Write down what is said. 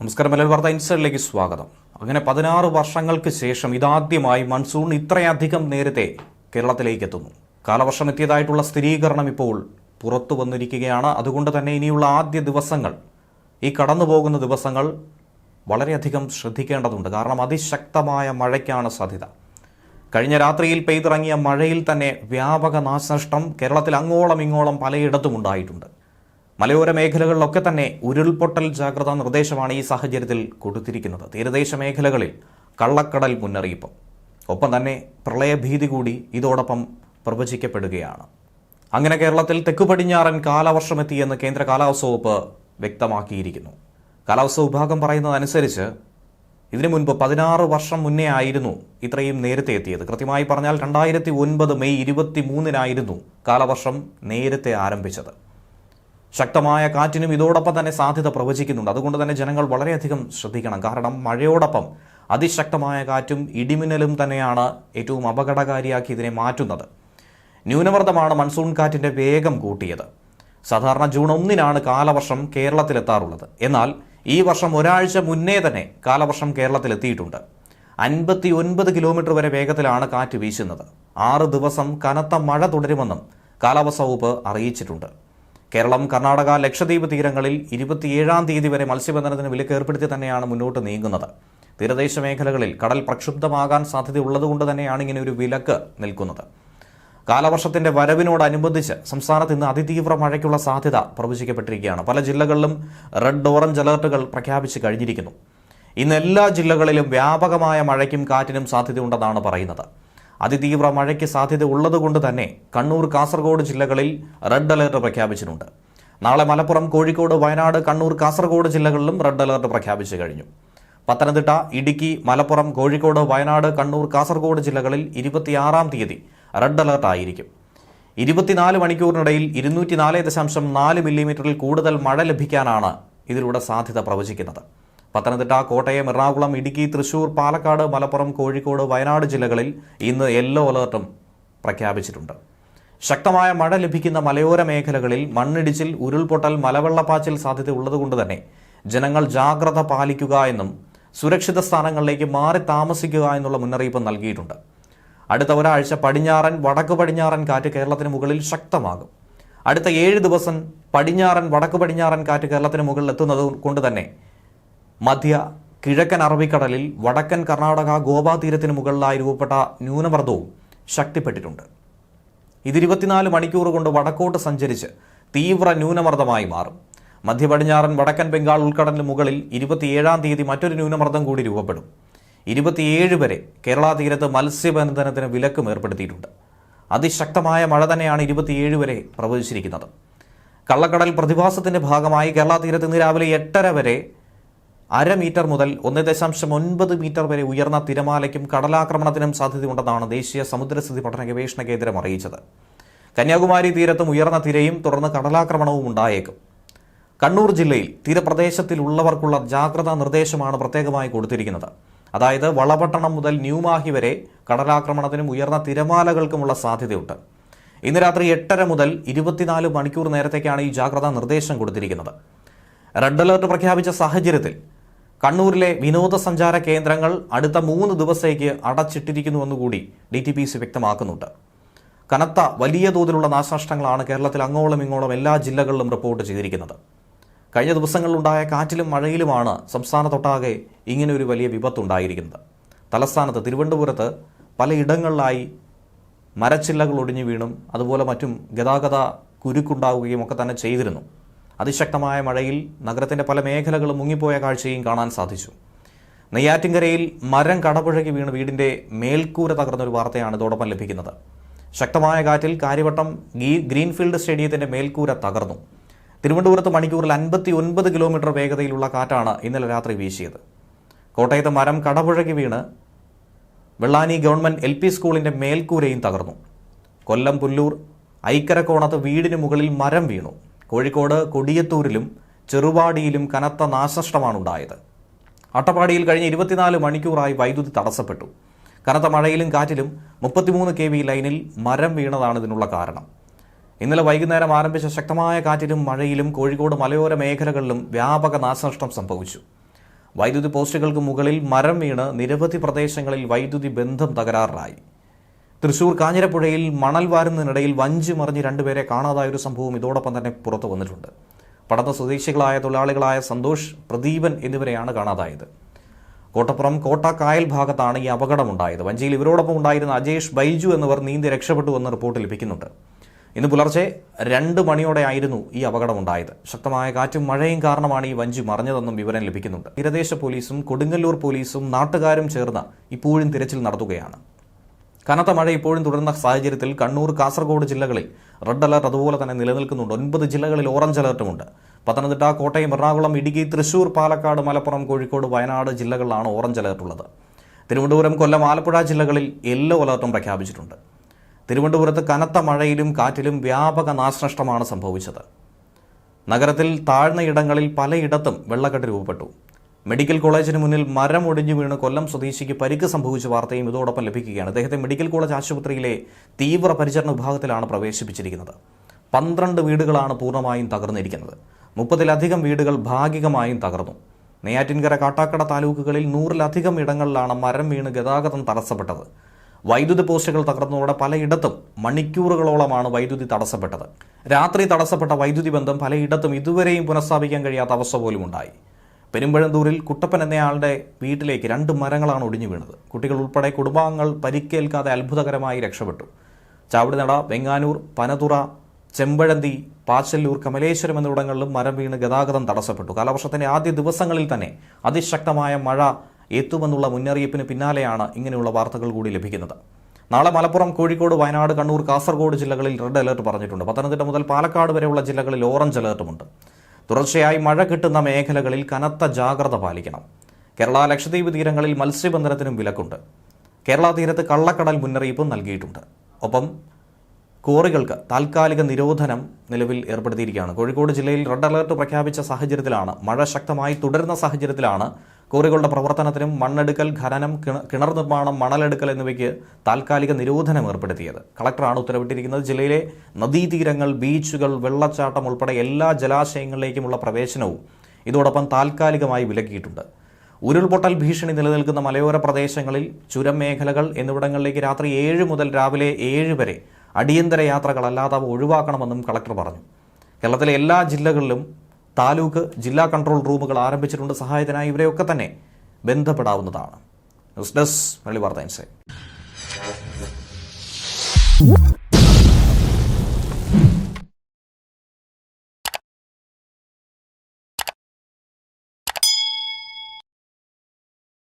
നമസ്കാരം മലയാള വാർത്ത ഇൻസൈഡിലേക്ക് സ്വാഗതം. അങ്ങനെ പതിനാറ് വർഷങ്ങൾക്ക് ശേഷം ഇതാദ്യമായി മൺസൂൺ ഇത്രയധികം നേരത്തെ കേരളത്തിലേക്ക് എത്തുന്നു കാലവർഷം എത്തിയതായിട്ടുള്ള സ്ഥിരീകരണം ഇപ്പോൾ പുറത്തു വന്നിരിക്കുകയാണ്. അതുകൊണ്ട് തന്നെ ഇനിയുള്ള ആദ്യ ദിവസങ്ങൾ ഈ കടന്നു പോകുന്ന ദിവസങ്ങൾ വളരെയധികം ശ്രദ്ധിക്കേണ്ടതുണ്ട്. കാരണം അതിശക്തമായ മഴയ്ക്കാണ് സാധ്യത. കഴിഞ്ഞ രാത്രിയിൽ പെയ്തിറങ്ങിയ മഴയിൽ തന്നെ വ്യാപക നാശനഷ്ടം കേരളത്തിൽ അങ്ങോളം ഇങ്ങോളം പലയിടത്തും ഉണ്ടായിട്ടുണ്ട്. മലയോര മേഖലകളിലൊക്കെ തന്നെ ഉരുൾപൊട്ടൽ ജാഗ്രതാ നിർദ്ദേശമാണ് ഈ സാഹചര്യത്തിൽ കൊടുത്തിരിക്കുന്നത്. തീരദേശ മേഖലകളിൽ കള്ളക്കടൽ മുന്നറിയിപ്പ്. ഒപ്പം തന്നെ പ്രളയഭീതി കൂടി ഇതോടൊപ്പം പ്രവചിക്കപ്പെടുകയാണ്. അങ്ങനെ കേരളത്തിൽ തെക്കു പടിഞ്ഞാറൻ കാലവർഷമെത്തിയെന്ന് കേന്ദ്ര കാലാവസ്ഥ വകുപ്പ് വ്യക്തമാക്കിയിരിക്കുന്നു. കാലാവസ്ഥാ വിഭാഗം പറയുന്നതനുസരിച്ച് ഇതിനു മുൻപ് പതിനാറ് വർഷം മുന്നേ ആയിരുന്നു ഇത്രയും നേരത്തെ എത്തിയത്. കൃത്യമായി പറഞ്ഞാൽ രണ്ടായിരത്തി ഒൻപത് മെയ് ഇരുപത്തി മൂന്നിനായിരുന്നു കാലവർഷം നേരത്തെ ആരംഭിച്ചത്. ശക്തമായ കാറ്റിനും ഇതോടൊപ്പം തന്നെ സാധ്യത പ്രവചിക്കുന്നുണ്ട്. അതുകൊണ്ട് തന്നെ ജനങ്ങൾ വളരെയധികം ശ്രദ്ധിക്കണം. കാരണം മഴയോടൊപ്പം അതിശക്തമായ കാറ്റും ഇടിമിന്നലും തന്നെയാണ് ഏറ്റവും അപകടകാരിയാക്കി ഇതിനെ മാറ്റുന്നത്. ന്യൂനമർദ്ദമാണ് മൺസൂൺ കാറ്റിന്റെ വേഗം കൂട്ടിയത്. സാധാരണ ജൂൺ ഒന്നിനാണ് കാലവർഷം കേരളത്തിലെത്താറുള്ളത്. എന്നാൽ ഈ വർഷം ഒരാഴ്ച മുന്നേ തന്നെ കാലവർഷം കേരളത്തിലെത്തിയിട്ടുണ്ട്. അൻപത്തി ഒൻപത് കിലോമീറ്റർ വരെ വേഗത്തിലാണ് കാറ്റ് വീശുന്നത്. ആറ് ദിവസം കനത്ത മഴ തുടരുമെന്നും കാലാവസ്ഥ വകുപ്പ് അറിയിച്ചിട്ടുണ്ട്. കേരളം കർണാടക ലക്ഷദ്വീപ് തീരങ്ങളിൽ ഇരുപത്തിയേഴാം തീയതി വരെ മത്സ്യബന്ധനത്തിന് വിലക്ക് ഏർപ്പെടുത്തി തന്നെയാണ് മുന്നോട്ട് നീങ്ങുന്നത്. തീരദേശ മേഖലകളിൽ കടൽ പ്രക്ഷുബ്ധമാകാൻ സാധ്യതയുള്ളതുകൊണ്ട് തന്നെയാണ് ഇങ്ങനെ ഒരു വിലക്ക് നിൽക്കുന്നത്. കാലവർഷത്തിന്റെ വരവിനോടനുബന്ധിച്ച് സംസ്ഥാനത്ത് ഇന്ന് അതിതീവ്ര മഴയ്ക്കുള്ള സാധ്യത പ്രവചിക്കപ്പെട്ടിരിക്കുകയാണ്. പല ജില്ലകളിലും റെഡ് ഓറഞ്ച് അലർട്ടുകൾ പ്രഖ്യാപിച്ച് കഴിഞ്ഞിരിക്കുന്നു. ഇന്ന് എല്ലാ ജില്ലകളിലും വ്യാപകമായ മഴയ്ക്കും കാറ്റിനും സാധ്യതയുണ്ടെന്നാണ് പറയുന്നത്. അതിതീവ്ര മഴയ്ക്ക് സാധ്യത ഉള്ളതുകൊണ്ട് തന്നെ കണ്ണൂർ കാസർഗോഡ് ജില്ലകളിൽ റെഡ് അലർട്ട് പ്രഖ്യാപിച്ചിട്ടുണ്ട്. നാളെ മലപ്പുറം കോഴിക്കോട് വയനാട് കണ്ണൂർ കാസർഗോഡ് ജില്ലകളിലും റെഡ് അലർട്ട് പ്രഖ്യാപിച്ചു കഴിഞ്ഞു. പത്തനംതിട്ട ഇടുക്കി മലപ്പുറം കോഴിക്കോട് വയനാട് കണ്ണൂർ കാസർഗോഡ് ജില്ലകളിൽ ഇരുപത്തിയാറാം തീയതി റെഡ് അലർട്ട് ആയിരിക്കും. ഇരുപത്തിനാല് മണിക്കൂറിനിടയിൽ ഇരുന്നൂറ്റി നാല് ദശാംശം നാല് മില്ലിമീറ്ററിൽ കൂടുതൽ മഴ ലഭിക്കാനാണ് ഇതിലൂടെ സാധ്യത പ്രവചിക്കുന്നത്. പത്തനംതിട്ട കോട്ടയം എറണാകുളം ഇടുക്കി തൃശൂർ പാലക്കാട് മലപ്പുറം കോഴിക്കോട് വയനാട് ജില്ലകളിൽ ഇന്ന് യെല്ലോ അലർട്ടും പ്രഖ്യാപിച്ചിട്ടുണ്ട്. ശക്തമായ മഴ ലഭിക്കുന്ന മലയോര മേഖലകളിൽ മണ്ണിടിച്ചിൽ ഉരുൾപൊട്ടൽ മലവെള്ളപ്പാച്ചിൽ സാധ്യത ഉള്ളതുകൊണ്ട് തന്നെ ജനങ്ങൾ ജാഗ്രത പാലിക്കുക എന്നും സുരക്ഷിത സ്ഥാനങ്ങളിലേക്ക് മാറി താമസിക്കുക എന്നുള്ള മുന്നറിയിപ്പ് നൽകിയിട്ടുണ്ട്. അടുത്ത ഒരാഴ്ച പടിഞ്ഞാറൻ വടക്ക് പടിഞ്ഞാറൻ കാറ്റ് കേരളത്തിന് മുകളിൽ ശക്തമാകും. അടുത്ത ഏഴ് ദിവസം പടിഞ്ഞാറൻ വടക്ക് പടിഞ്ഞാറൻ കാറ്റ് കേരളത്തിന് മുകളിൽ എത്തുന്നത് കൊണ്ട് തന്നെ മധ്യ കിഴക്കൻ അറബിക്കടലിൽ വടക്കൻ കർണാടക ഗോവ തീരത്തിന് മുകളിലായി രൂപപ്പെട്ട ന്യൂനമർദ്ദവും ശക്തിപ്പെട്ടിട്ടുണ്ട്. ഇത് ഇരുപത്തിനാല് മണിക്കൂർ കൊണ്ട് വടക്കോട്ട് സഞ്ചരിച്ച് തീവ്ര ന്യൂനമർദ്ദമായി മാറും. മധ്യ പടിഞ്ഞാറൻ വടക്കൻ ബംഗാൾ ഉൾക്കടലിന് മുകളിൽ ഇരുപത്തിയേഴാം തീയതി മറ്റൊരു ന്യൂനമർദ്ദം കൂടി രൂപപ്പെടും. ഇരുപത്തിയേഴ് വരെ കേരള തീരത്ത് മത്സ്യബന്ധനത്തിന് വിലക്കും ഏർപ്പെടുത്തിയിട്ടുണ്ട്. അതിശക്തമായ മഴ തന്നെയാണ് ഇരുപത്തിയേഴ് വരെ പ്രവചിച്ചിരിക്കുന്നത്. കള്ളക്കടൽ പ്രതിഭാസത്തിന്റെ ഭാഗമായി കേരള തീരത്ത് ഇന്ന് രാവിലെ എട്ടര വരെ അര മീറ്റർ മുതൽ ഒന്ന് ദശാംശം ഒൻപത് മീറ്റർ വരെ ഉയർന്ന തിരമാലയ്ക്കും കടലാക്രമണത്തിനും സാധ്യതയുണ്ടെന്നാണ് ദേശീയ സമുദ്രസ്ഥിതി പഠന ഗവേഷണ കേന്ദ്രം അറിയിച്ചത്. കന്യാകുമാരി തീരത്തും ഉയർന്ന തിരയും തുടർന്ന് കടലാക്രമണവും ഉണ്ടായേക്കും. കണ്ണൂർ ജില്ലയിൽ തീരപ്രദേശത്തിലുള്ളവർക്കുള്ള ജാഗ്രതാ നിർദ്ദേശമാണ് പ്രത്യേകമായി കൊടുത്തിരിക്കുന്നത്. അതായത് വളപട്ടണം മുതൽ ന്യൂമാഹി വരെ കടലാക്രമണത്തിനും ഉയർന്ന തിരമാലകൾക്കുമുള്ള സാധ്യതയുണ്ട്. ഇന്ന് രാത്രി എട്ടര മുതൽ ഇരുപത്തിനാല് മണിക്കൂർ നേരത്തേക്കാണ് ഈ ജാഗ്രതാ നിർദ്ദേശം കൊടുത്തിരിക്കുന്നത്. റെഡ് അലർട്ട് പ്രഖ്യാപിച്ച സാഹചര്യത്തിൽ കണ്ണൂരിലെ വിനോദസഞ്ചാര കേന്ദ്രങ്ങൾ അടുത്ത മൂന്ന് ദിവസത്തേക്ക് അടച്ചിട്ടിരിക്കുന്നുവെന്നുകൂടി ഡി ടി പി സി വ്യക്തമാക്കുന്നുണ്ട്. കനത്ത വലിയ തോതിലുള്ള നാശനഷ്ടങ്ങളാണ് കേരളത്തിൽ അങ്ങോളം ഇങ്ങോളം എല്ലാ ജില്ലകളിലും റിപ്പോർട്ട് ചെയ്തിരിക്കുന്നത്. കഴിഞ്ഞ ദിവസങ്ങളിലുണ്ടായ കാറ്റിലും മഴയിലുമാണ് സംസ്ഥാനത്തൊട്ടാകെ ഇങ്ങനെ ഒരു വലിയ വിപത്തുണ്ടായിരിക്കുന്നത്. തലസ്ഥാനത്ത് തിരുവനന്തപുരത്ത് പലയിടങ്ങളിലായി മരച്ചില്ലകൾ ഒടിഞ്ഞു വീണും അതുപോലെ മറ്റും ഗതാഗത കുരുക്കുണ്ടാവുകയും ഒക്കെ തന്നെ ചെയ്തിരുന്നു. അതിശക്തമായ മഴയിൽ നഗരത്തിന്റെ പല മേഖലകളും മുങ്ങിപ്പോയ കാഴ്ചയും കാണാൻ സാധിച്ചു. നെയ്യാറ്റിൻകരയിൽ മരം കടപുഴകി വീണ് വീടിന്റെ മേൽക്കൂര തകർന്നൊരു വാർത്തയാണ് ഇതോടൊപ്പം ലഭിക്കുന്നത്. ശക്തമായ കാറ്റിൽ കാര്യവട്ടം ഗ്രീൻഫീൽഡ് സ്റ്റേഡിയത്തിന്റെ മേൽക്കൂര തകർന്നു. തിരുവനന്തപുരത്ത് മണിക്കൂറിൽ അൻപത്തി ഒൻപത് കിലോമീറ്റർ വേഗതയിലുള്ള കാറ്റാണ് ഇന്നലെ രാത്രി വീശിയത്. കോട്ടയത്ത് മരം കടപുഴകി വീണ് വെള്ളാനി ഗവൺമെന്റ് എൽ പി സ്കൂളിന്റെ മേൽക്കൂരയും തകർന്നു. കൊല്ലം പുല്ലൂർ ഐക്കരക്കോണത്ത് വീടിന് മുകളിൽ മരം വീണു. കോഴിക്കോട് കൊടിയത്തൂരിലും ചെറുവാടിയിലും കനത്ത നാശനഷ്ടമാണ് ഉണ്ടായത് അട്ടപ്പാടിയിൽ കഴിഞ്ഞ ഇരുപത്തിനാല് മണിക്കൂറായി വൈദ്യുതി തടസ്സപ്പെട്ടു. കനത്ത മഴയിലും കാറ്റിലും മുപ്പത്തിമൂന്ന് കെ വി ലൈനിൽ മരം വീണതാണ് ഇതിനുള്ള കാരണം. ഇന്നലെ വൈകുന്നേരം ആരംഭിച്ച ശക്തമായ കാറ്റിലും മഴയിലും കോഴിക്കോട് മലയോര മേഖലകളിലും വ്യാപക നാശനഷ്ടം സംഭവിച്ചു. വൈദ്യുതി പോസ്റ്റുകൾക്ക് മുകളിൽ മരം വീണ് നിരവധി പ്രദേശങ്ങളിൽ വൈദ്യുതി ബന്ധം തകരാറിലായി. തൃശൂർ കാഞ്ഞിരപ്പുഴയിൽ മണൽ വാരുന്നതിനിടയിൽ വഞ്ചി മറിഞ്ഞ് രണ്ടുപേരെ കാണാതായ ഒരു സംഭവം ഇതോടൊപ്പം തന്നെ പുറത്തു വന്നിട്ടുണ്ട്. പടത്ത സ്വദേശികളായ തൊഴിലാളികളായ സന്തോഷ് പ്രദീപൻ എന്നിവരെയാണ് കാണാതായത്. കോട്ടപ്പുറം കോട്ടക്കായൽ ഭാഗത്താണ് ഈ അപകടമുണ്ടായത്. വഞ്ചിയിൽ ഇവരോടൊപ്പം ഉണ്ടായിരുന്ന അജേഷ് ബൈജു എന്നിവർ നീന്തി രക്ഷപ്പെട്ടുവെന്ന് റിപ്പോർട്ട് ലഭിക്കുന്നുണ്ട്. ഇന്ന് പുലർച്ചെ രണ്ട് മണിയോടെയായിരുന്നു ഈ അപകടമുണ്ടായത്. ശക്തമായ കാറ്റും മഴയും കാരണമാണ് ഈ വഞ്ചി മറിഞ്ഞതെന്നും വിവരം ലഭിക്കുന്നുണ്ട്. തീരദേശ പോലീസും കൊടുങ്ങല്ലൂർ പോലീസും നാട്ടുകാരും ചേർന്ന് ഇപ്പോഴും തിരച്ചിൽ നടത്തുകയാണ്. കനത്ത മഴ ഇപ്പോഴും തുടരുന്ന സാഹചര്യത്തിൽ കണ്ണൂർ കാസർഗോഡ് ജില്ലകളിൽ റെഡ് അലർട്ട് അതുപോലെ തന്നെ നിലനിൽക്കുന്നുണ്ട്. ഒൻപത് ജില്ലകളിൽ ഓറഞ്ച് അലർട്ടുമുണ്ട്. പത്തനംതിട്ട കോട്ടയം എറണാകുളം ഇടുക്കി തൃശൂർ പാലക്കാട് മലപ്പുറം കോഴിക്കോട് വയനാട് ജില്ലകളിലാണ് ഓറഞ്ച് അലർട്ടുള്ളത്. തിരുവനന്തപുരം കൊല്ലം ആലപ്പുഴ ജില്ലകളിൽ യെല്ലോ അലർട്ടും പ്രഖ്യാപിച്ചിട്ടുണ്ട്. തിരുവനന്തപുരത്ത് കനത്ത മഴയിലും കാറ്റിലും വ്യാപക നാശനഷ്ടമാണ് സംഭവിച്ചത്. നഗരത്തിൽ താഴ്ന്ന ഇടങ്ങളിൽ പലയിടത്തും വെള്ളക്കെട്ട് രൂപപ്പെട്ടു. മെഡിക്കൽ കോളേജിന് മുന്നിൽ മരം ഒടിഞ്ഞു വീണ് കൊല്ലം സ്വദേശിക്ക് പരിക്ക് സംഭവിച്ച വാർത്തയും ഇതോടൊപ്പം ലഭിക്കുകയാണ്. അദ്ദേഹത്തെ മെഡിക്കൽ കോളേജ് ആശുപത്രിയിലെ തീവ്ര പരിചരണ വിഭാഗത്തിലാണ് പ്രവേശിപ്പിച്ചിരിക്കുന്നത്. പന്ത്രണ്ട് വീടുകളാണ് പൂർണമായും തകർന്നിരിക്കുന്നത്. മുപ്പതിലധികം വീടുകൾ ഭാഗികമായും തകർന്നു. നെയ്യാറ്റിൻകര കാട്ടാക്കട താലൂക്കുകളിൽ നൂറിലധികം ഇടങ്ങളിലാണ് മരം വീണ് ഗതാഗതം തടസ്സപ്പെട്ടത്. വൈദ്യുതി പോസ്റ്റുകൾ തകർന്നതോടെ പലയിടത്തും മണിക്കൂറുകളോളമാണ് വൈദ്യുതി തടസ്സപ്പെട്ടത്. രാത്രി തടസ്സപ്പെട്ട വൈദ്യുതി ബന്ധം പലയിടത്തും ഇതുവരെയും പുനഃസ്ഥാപിക്കാൻ കഴിയാത്ത അവസ്ഥ പോലും ഉണ്ടായി. പെരുമ്പഴന്തൂരിൽ കുട്ടപ്പൻ എന്നയാളുടെ വീട്ടിലേക്ക് രണ്ട് മരങ്ങളാണ് ഒടിഞ്ഞു വീണത്. കുട്ടികൾ ഉൾപ്പെടെ കുടുംബാംഗങ്ങൾ പരിക്കേൽക്കാതെ അത്ഭുതകരമായി രക്ഷപ്പെട്ടു. ചാവടിനട വെങ്ങാനൂർ പനതുറ ചെമ്പഴന്തി പാച്ചല്ലൂർ കമലേശ്വരം എന്നിവിടങ്ങളിലും മരം വീണ് ഗതാഗതം തടസ്സപ്പെട്ടു. കാലവർഷത്തിന്റെ ആദ്യ ദിവസങ്ങളിൽ തന്നെ അതിശക്തമായ മഴ എത്തുമെന്നുള്ള മുന്നറിയിപ്പിന് പിന്നാലെയാണ് ഇങ്ങനെയുള്ള വാർത്തകൾ കൂടി ലഭിക്കുന്നത്. നാളെ മലപ്പുറം കോഴിക്കോട് വയനാട് കണ്ണൂർ കാസർഗോഡ് ജില്ലകളിൽ റെഡ് അലർട്ട് പറഞ്ഞിട്ടുണ്ട്. പത്തനംതിട്ട മുതൽ പാലക്കാട് വരെയുള്ള ജില്ലകളിൽ ഓറഞ്ച് അലർട്ടുമുണ്ട്. തുടർച്ചയായി മഴ കിട്ടുന്ന മേഖലകളിൽ കനത്ത ജാഗ്രത പാലിക്കണം. കേരള ലക്ഷദ്വീപ് തീരങ്ങളിൽ മത്സ്യബന്ധനത്തിനും വിലക്കുണ്ട്. കേരള തീരത്ത് കള്ളക്കടൽ മുന്നറിയിപ്പും നൽകിയിട്ടുണ്ട്. ഒപ്പം കോറികൾക്ക് താൽക്കാലിക നിരോധനം നിലവിൽ ഏർപ്പെടുത്തിയിരിക്കുകയാണ്. കോഴിക്കോട് ജില്ലയിൽ റെഡ് അലർട്ട് പ്രഖ്യാപിച്ച സാഹചര്യത്തിലാണ് മഴ ശക്തമായി തുടരുന്ന സാഹചര്യത്തിലാണ് കോറികളുടെ പ്രവർത്തനത്തിനും മണ്ണെടുക്കൽ ഖനനം കിണ- കിണർ നിർമ്മാണം മണലെടുക്കൽ എന്നിവയ്ക്ക് താൽക്കാലിക നിരോധനം ഏർപ്പെടുത്തിയത്. കളക്ടറാണ് ഉത്തരവിട്ടിരിക്കുന്നത്. ജില്ലയിലെ നദീതീരങ്ങൾ ബീച്ചുകൾ വെള്ളച്ചാട്ടം ഉൾപ്പെടെ എല്ലാ ജലാശയങ്ങളിലേക്കുമുള്ള പ്രവേശനവും ഇതോടൊപ്പം താൽക്കാലികമായി വിലക്കിയിട്ടുണ്ട്. ഉരുൾപൊട്ടൽ ഭീഷണി നിലനിൽക്കുന്ന മലയോര പ്രദേശങ്ങളിൽ ചുരം മേഖലകൾ എന്നിവിടങ്ങളിലേക്ക് രാത്രി ഏഴ് മുതൽ രാവിലെ ഏഴ് വരെ അടിയന്തര യാത്രകളല്ലാതെ ഒഴിവാക്കണമെന്നും കളക്ടർ പറഞ്ഞു. കേരളത്തിലെ എല്ലാ ജില്ലകളിലും താലൂക്ക് ജില്ലാ കൺട്രോൾ റൂമുകൾ ആരംഭിച്ചിട്ടുണ്ട്. സഹായത്തിനായി ഇവരെയൊക്കെ തന്നെ ബന്ധപ്പെടാവുന്നതാണ്. ന്യൂസ് ഡെസ്ക് വെള്ളി വാർത്ത